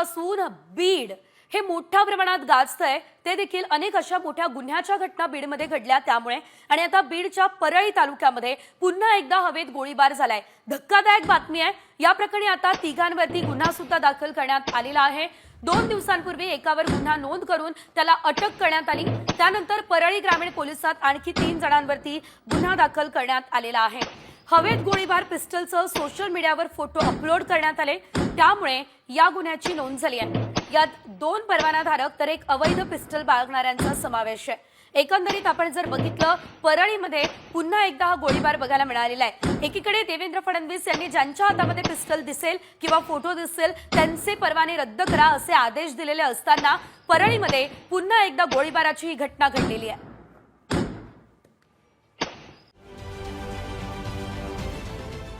पासून बीड हे मोठ्या प्रमाणात गाजतंय. ते देखील अनेक अशा मोठ्या गुन्ह्याच्या घटना बीडमध्ये घडल्या त्यामुळे. आणि आता बीडच्या परळी तालुक्यामध्ये पुन्हा एकदा हवेत गोळीबार झालाय. धक्कादायक बातमी आहे. या प्रकरणी आता तिघांवरती गुन्हा सुद्धा दाखल करण्यात आलेला आहे. दोन दिवसांपूर्वी एकावर गुन्हा नोंद करून त्याला अटक करण्यात आली. त्यानंतर परळी ग्रामीण पोलिसात आणखी तीन जणांवरती गुन्हा दाखल करण्यात आलेला आहे. हवेत गोळीबार पिस्टलचं सोशल मीडियावर फोटो अपलोड करण्यात आले. त्यामुळे या गुन्ह्याची नोंद झाली आहे. यात दोन परवानाधारक तर एक अवैध पिस्टल बाळगणाऱ्यांचा समावेश आहे. एकंदरीत आपण जर बघितलं परळीमध्ये पुन्हा एकदा हा गोळीबार बघायला मिळालेला आहे. एकीकडे देवेंद्र फडणवीस यांनी ज्यांच्या हातामध्ये पिस्टल दिसेल किंवा फोटो दिसेल त्यांचे परवाने रद्द करा असे आदेश दिलेले असताना परळीमध्ये पुन्हा एकदा गोळीबाराची ही घटना घडलेली आहे.